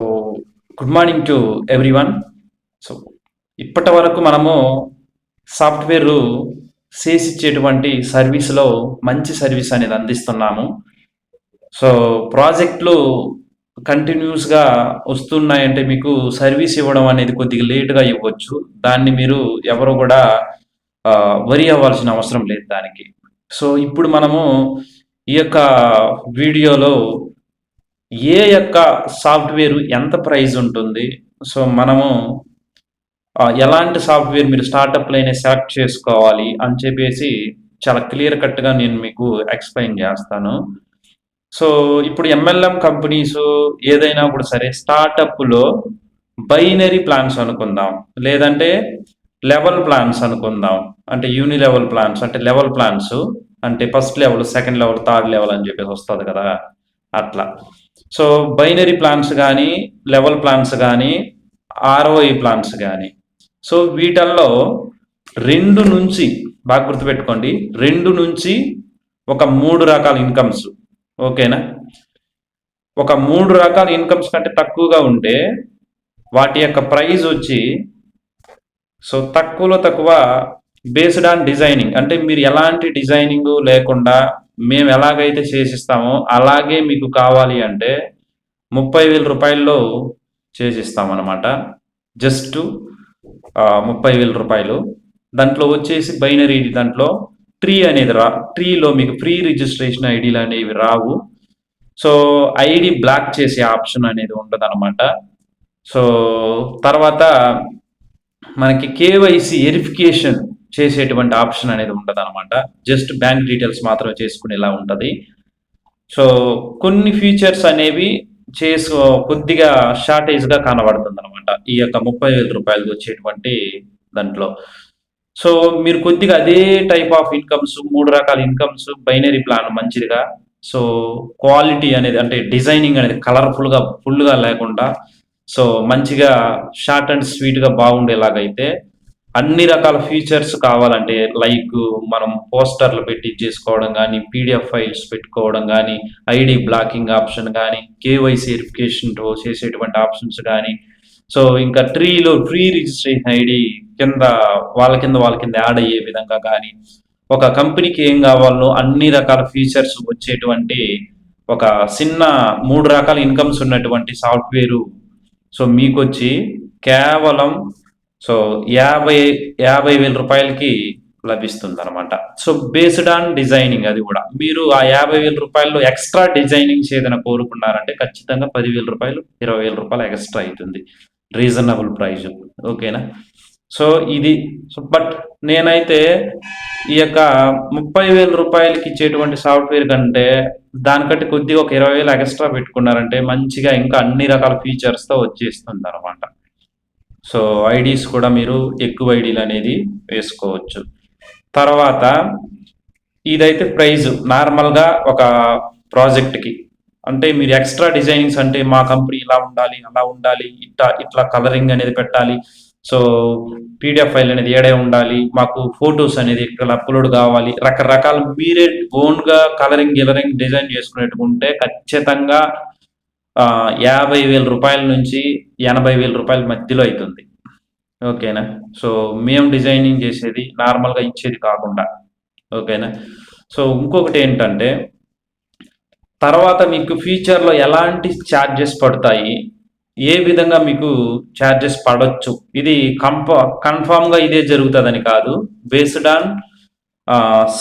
So good morning to everyone so ఇప్పటి వరకు మనము సాఫ్ట్వేర్ చేసిచ్చేటువంటి సర్వీస్లో మంచి సర్వీస్ అనేది అందిస్తున్నాము. సో ప్రాజెక్టులు కంటిన్యూస్గా వస్తున్నాయంటే మీకు సర్వీస్ ఇవ్వడం అనేది కొద్దిగా లేట్గా ఇవ్వచ్చు. దాన్ని మీరు ఎవరు కూడా వరి అవ్వాల్సిన అవసరం లేదు దానికి. సో ఇప్పుడు మనము ఈ యొక్క వీడియోలో ఏ యొక్క సాఫ్ట్వేర్ ఎంత ప్రైజ్ ఉంటుంది? సో మనము ఎలాంటి సాఫ్ట్వేర్ మీరు స్టార్టప్లైనా సెలెక్ట్ చేసుకోవాలి అని చెప్పేసి చాలా క్లియర్ కట్గా నేను మీకు ఎక్స్ప్లెయిన్ చేస్తాను. సో ఇప్పుడు ఎంఎల్ఎం కంపెనీస్ ఏదైనా కూడా సరే స్టార్టప్లో బైనరీ ప్లాన్స్ అనుకుందాం. లేదంటే లెవెల్ ప్లాన్స్ అనుకుందాం. అంటే యూని లెవెల్ ప్లాన్స్ అంటే లెవెల్ ప్లాన్స్ అంటే first level second level third level అని చెప్పేసి వస్తుంది కదా. అట్లా. సో బైనరీ ప్లాన్స్ కానీ లెవెల్ ప్లాన్స్ కానీ ఆర్ఓఐ ప్లాన్స్ కానీ సో వీటల్లో రెండు నుంచి బాగా గుర్తుపెట్టుకోండి రెండు నుంచి ఒక మూడు రకాల ఇన్కమ్స్. ఓకేనా? ఒక మూడు రకాల ఇన్కమ్స్ కంటే తక్కువగా ఉంటే వాటి యొక్క ప్రైజ్ వచ్చి సో తక్కువలో తక్కువ బేస్డ్ ఆన్ డిజైనింగ్. అంటే మీరు ఎలాంటి డిజైనింగ్ లేకుండా మేము ఎలాగైతే చేసిస్తామో అలాగే మీకు కావాలి అంటే ముప్పై వేల రూపాయల్లో చేసిస్తాం జస్ట్ ముప్పై వేల రూపాయలు. దాంట్లో వచ్చేసి బైనరీ దాంట్లో. ట్రీ అనేది రా ట్రీలో మీకు ఫ్రీ రిజిస్ట్రేషన్ ఐడీలు అనేవి రావు. సో ఐడి బ్లాక్ చేసే ఆప్షన్ అనేది ఉండదు అనమాట సో తర్వాత మనకి కేవైసీ వెరిఫికేషన్ చేసేటువంటి ఆప్షన్ అనేది ఉండదు అనమాట జస్ట్ బ్యాంక్ డీటెయిల్స్ మాత్రమే చేసుకునేలా ఉంటుంది. సో కొన్ని ఫీచర్స్ అనేవి చేసుకో కొద్దిగా షార్టేజ్గా కనబడుతుంది అనమాట ఈ యొక్క ముప్పై వేల రూపాయలు వచ్చేటువంటి దాంట్లో. సో మీరు కొద్దిగా అదే టైప్ ఆఫ్ ఇన్కమ్స్ మూడు రకాల ఇన్కమ్స్ బైనరీ ప్లాన్ మంచిదిగా. సో క్వాలిటీ అనేది అంటే డిజైనింగ్ అనేది కలర్ఫుల్గా ఫుల్గా లేకుండా సో మంచిగా షార్ట్ అండ్ స్వీట్గా బాగుండేలాగైతే అన్ని రకాల ఫీచర్స్ కావాలంటే లైక్ మనం పోస్టర్లు పెట్టి చేసుకోవడం కానీ పీడిఎఫ్ ఫైల్స్ పెట్టుకోవడం కానీ ఐడి బ్లాకింగ్ ఆప్షన్ కానీ కేవైసీ వెరిఫికేషన్ చేసేటువంటి ఆప్షన్స్ కానీ సో ఇంకా ట్రీలో ఫ్రీ రిజిస్ట్రేషన్ ఐడి కింద వాళ్ళ కింద వాళ్ళ కింద యాడ్ అయ్యే విధంగా కానీ ఒక కంపెనీకి ఏం కావాలో అన్ని రకాల ఫీచర్స్ వచ్చేటువంటి ఒక చిన్న మూడు రకాల ఇన్కమ్స్ ఉన్నటువంటి సాఫ్ట్వేరు సో మీకు వచ్చి కేవలం సో యాభై యాభై వేల రూపాయలకి లభిస్తుంది అనమాట సో బేస్డ్ ఆన్ డిజైనింగ్ అది కూడా. మీరు ఆ యాభై వేల రూపాయల్లో ఎక్స్ట్రా డిజైనింగ్స్ ఏదైనా కోరుకున్నారంటే ఖచ్చితంగా పదివేల రూపాయలు ఇరవై వేల రూపాయలు ఎక్స్ట్రా అవుతుంది రీజనబుల్ ప్రైజ్ ఓకేనా సో ఇది సో బట్ నేనైతే ఈ యొక్క ముప్పై వేల రూపాయలకి ఇచ్చేటువంటి సాఫ్ట్వేర్ కంటే దానికంటే కొద్దిగా ఒక ఇరవై వేలు ఎక్స్ట్రా పెట్టుకున్నారంటే మంచిగా ఇంకా అన్ని రకాల ఫీచర్స్తో వచ్చేస్తుంది అనమాట సో ఐడీస్ కూడా మీరు ఎక్కువ ఐడీలు అనేది వేసుకోవచ్చు. తర్వాత ఇదైతే ప్రైజ్ నార్మల్గా ఒక ప్రాజెక్ట్కి. అంటే మీరు ఎక్స్ట్రా డిజైనింగ్స్ అంటే మా కంపెనీ ఇలా ఉండాలి అలా ఉండాలి ఇట్లా ఇట్లా కలరింగ్ అనేది పెట్టాలి. సో పీడిఎఫ్ ఫైల్ అనేది ఏడే ఉండాలి మాకు ఫొటోస్ అనేది ఇక్కడ అప్లోడ్ కావాలి. రకరకాల మీరే ఓన్గా కలరింగ్ గిలరింగ్ డిజైన్ చేసుకునేట్టుకుంటే ఖచ్చితంగా యాభై వేల రూపాయల నుంచి ఎనభై వేల రూపాయల మధ్యలో అవుతుంది ఓకేనా? సో మేము డిజైనింగ్ చేసేది నార్మల్గా ఇచ్చేది కాకుండా. ఓకేనా? సో ఇంకొకటి ఏంటంటే తర్వాత మీకు ఫ్యూచర్లో ఎలాంటి ఛార్జెస్ పడతాయి? ఏ విధంగా మీకు ఛార్జెస్ పడవచ్చు ఇది కన్ఫర్మ్ కన్ఫామ్గా ఇదే జరుగుతుందని కాదు. Based on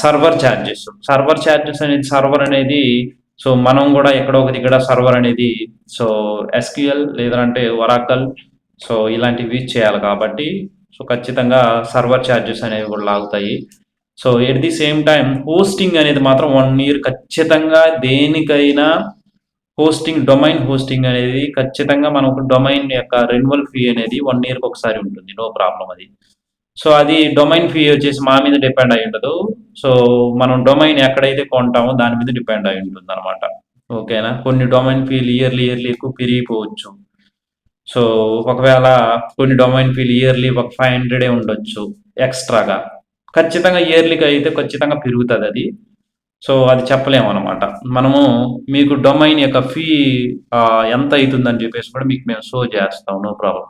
server charges server charges అనేది సర్వర్ అనేది సో మనం కూడా ఎక్కడో ఒక దగ్గర సర్వర్ అనేది సో ఎస్క్యూఎల్ లేదంటే ఒరాకల్ సో ఇలాంటివి చేయాలి కాబట్టి సో ఖచ్చితంగా సర్వర్ ఛార్జెస్ అనేవి కూడా లాగుతాయి. So at the same time hosting అనేది మాత్రం వన్ ఇయర్ ఖచ్చితంగా దేనికైనా హోస్టింగ్ డొమైన్ హోస్టింగ్ అనేది ఖచ్చితంగా మనకు డొమైన్ యొక్క రెన్యువల్ ఫీ అనేది వన్ ఇయర్కి ఒకసారి ఉంటుంది. నో ప్రాబ్లం అది. సో అది డొమైన్ ఫీ వచ్చేసి మా మీద డిపెండ్ అయి ఉండదు. సో మనం డొమైన్ ఎక్కడైతే కొంటామో దాని మీద డిపెండ్ అయి ఉంటుంది అనమాట ఓకేనా? కొన్ని డొమైన్ ఫీలు ఇయర్లీ ఇయర్లీ ఎక్కువ పెరిగిపోవచ్చు. సో ఒకవేళ కొన్ని డొమైన్ ఫీల్ ఇయర్లీ ఒక ఫైవ్ హండ్రెడే ఉండొచ్చు ఎక్స్ట్రాగా. ఖచ్చితంగా ఇయర్లీకి అయితే ఖచ్చితంగా పెరుగుతుంది అది. సో అది చెప్పలేము అనమాట మనము మీకు డొమైన్ యొక్క ఫీ ఎంత అవుతుందని చెప్పేసి కూడా మీకు మేము షో చేస్తాం నో ప్రాబ్లం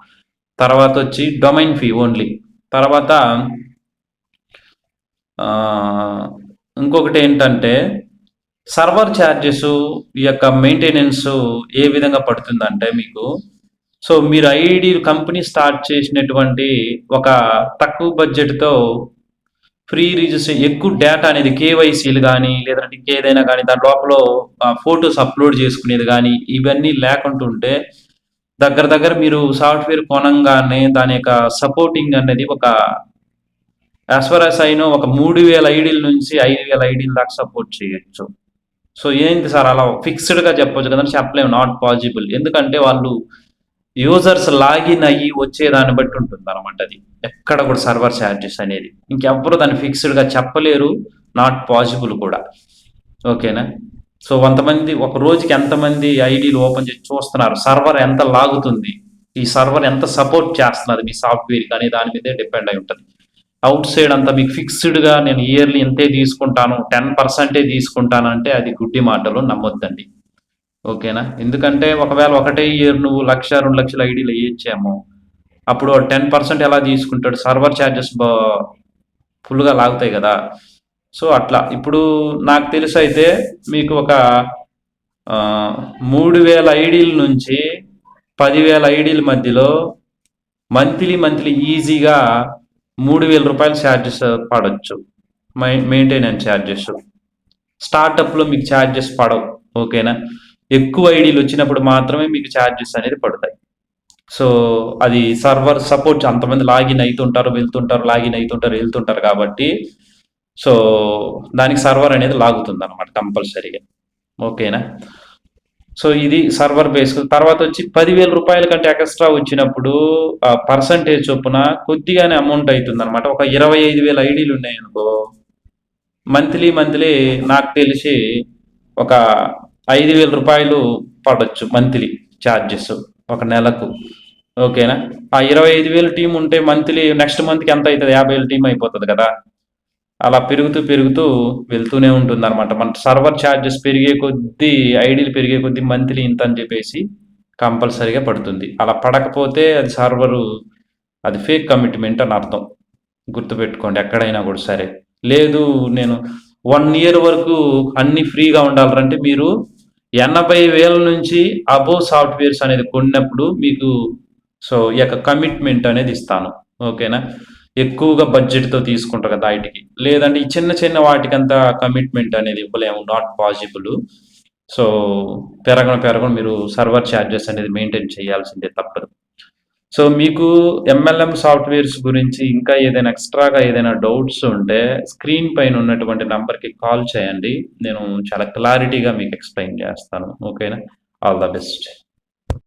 తర్వాత వచ్చి డొమైన్ ఫీ ఓన్లీ తర్వాత ఆ, ఇంకొకటి ఏంటంటే సర్వర్ ఛార్జెస్ ఈ యొక్క మెయింటెనెన్స్ ఏ విధంగా పడుతుందంటే మీకు సో మీరు ఐడి కంపెనీ స్టార్ట్ చేసినటువంటి ఒక తక్కువ బడ్జెట్తో ఫ్రీ రిజిస్టర్ ఎక్కువ డేటా అనేది కేవైసీలు కానీ లేదంటే ఇంకేదైనా కానీ దాని లోపల ఫొటోస్ అప్లోడ్ చేసుకునేది కానీ ఇవన్నీ లేకుంటుంటే దగ్గర దగ్గర మీరు సాఫ్ట్వేర్ కొనంగానే దాని యొక్క సపోర్టింగ్ అనేది ఒక యాజ్ ఫర్ యాజ్ అయినో ఒక మూడు వేల ఐడీల నుంచి ఐదు వేల ఐడీల దాకా సపోర్ట్ చేయొచ్చు. సో ఏంటి సార్ అలా ఫిక్స్డ్గా చెప్పొచ్చు కదా చెప్పలేము నాట్ పాసిబుల్ ఎందుకంటే వాళ్ళు యూజర్స్ లాగిన్ అయ్యి వచ్చేదాన్ని బట్టి ఉంటుంది అనమాట అది. ఎక్కడ కూడా సర్వర్ ఛార్జెస్ అనేది. ఇంకెవ్వరు దాన్ని ఫిక్స్డ్గా చెప్పలేరు నాట్ పాసిబుల్ కూడా. ఓకేనా? సో కొంతమంది ఒక రోజుకి ఎంతమంది ఐడీలు ఓపెన్ చేసి చూస్తున్నారు సర్వర్ ఎంత లాగుతుంది ఈ సర్వర్ ఎంత సపోర్ట్ చేస్తున్నది మీ సాఫ్ట్వేర్ కానీ దాని మీదే డిపెండ్ అయి ఉంటుంది. అవుట్ సైడ్ అంతా మీకు ఫిక్స్డ్గా నేను ఇయర్లీ ఇంతే తీసుకుంటాను టెన్ పర్సెంటే తీసుకుంటాను అంటే అది గుడ్డి మాటలు నమ్మొద్దండి. ఓకేనా? ఎందుకంటే ఒకవేళ ఒకటే ఇయర్ నువ్వు లక్ష రెండు లక్షల ఐడీలు వేయచ్చేమో అప్పుడు టెన్ పర్సెంట్ ఎలా తీసుకుంటాడు? సర్వర్ ఛార్జెస్ ఫుల్గా లాగుతాయి కదా. సో అట్లా. ఇప్పుడు నాకు తెలుసు అయితే మీకు ఒక మూడు వేల ఐడీల నుంచి పదివేల ఐడీల మధ్యలో మంత్లీ మంత్లీ ఈజీగా మూడు వేల రూపాయలు ఛార్జెస్ పడవచ్చు మై మెయింటెనెన్స్ ఛార్జెస్ స్టార్టప్లో మీకు ఛార్జెస్ పడవు. ఓకేనా? ఎక్కువ ఐడీలు వచ్చినప్పుడు మాత్రమే మీకు ఛార్జెస్ అనేది పడతాయి. సో అది సర్వర్ సపోర్ట్ అంతమంది లాగిన్ అవుతుంటారు వెళ్తుంటారు లాగిన్ అవుతుంటారు వెళ్తుంటారు కాబట్టి సో దానికి సర్వర్ అనేది లాగుతుంది అనమాట కంపల్సరీగా. ఓకేనా? సో ఇది సర్వర్ బేస్ తర్వాత వచ్చి పదివేల రూపాయల కంటే ఎక్స్ట్రా వచ్చినప్పుడు పర్సంటేజ్ చొప్పున కొద్దిగానే అమౌంట్ అవుతుంది అనమాట ఒక ఇరవై ఐదు వేల ఐడీలు ఉన్నాయనుకో మంత్లీ మంత్లీ నాకు తెలిసి ఒక ఐదు వేల రూపాయలు పడవచ్చు మంత్లీ ఛార్జెస్ ఒక నెలకు. ఓకేనా? ఆ ఇరవై ఐదు వేలు టీం ఉంటే మంత్లీ నెక్స్ట్ మంత్కి ఎంత అవుతుంది? యాభై వేల టీం అయిపోతుంది కదా. అలా పెరుగుతూ పెరుగుతూ వెళ్తూనే ఉంటుంది అనమాట మన సర్వర్ ఛార్జెస్ పెరిగే కొద్దీ ఐడీలు పెరిగే కొద్దీ మంత్లీ ఇంత అని చెప్పేసి కంపల్సరీగా పడుతుంది. అలా పడకపోతే అది సర్వరు అది ఫేక్ కమిట్మెంట్ అని అర్థం. గుర్తుపెట్టుకోండి ఎక్కడైనా కూడా సరే. లేదు నేను వన్ ఇయర్ వరకు అన్ని ఫ్రీగా ఉండాలంటే మీరు ఎనభై వేల నుంచి అబోవ్ సాఫ్ట్వేర్స్ అనేది కొన్నప్పుడు మీకు సో ఈ యొక్క కమిట్మెంట్ అనేది ఇస్తాను. ఓకేనా? ఎక్కువగా బడ్జెట్తో తీసుకుంటారు కదా ఐటీకి. లేదంటే ఈ చిన్న చిన్న వాటికంతా కమిట్మెంట్ అనేది ఇవ్వలేము నాట్ పాసిబుల్ సో పెరగను పెరగను మీరు సర్వర్ ఛార్జెస్ అనేది మెయింటైన్ చేయాల్సిందే తప్పదు. సో మీకు ఎంఎల్ఎం సాఫ్ట్వేర్స్ గురించి ఇంకా ఏదైనా ఎక్స్ట్రాగా ఏదైనా డౌట్స్ ఉంటే స్క్రీన్ పైన ఉన్నటువంటి నంబర్కి కాల్ చేయండి. నేను చాలా క్లారిటీగా మీకు ఎక్స్ప్లెయిన్ చేస్తాను. ఓకేనా ఆల్ ద బెస్ట్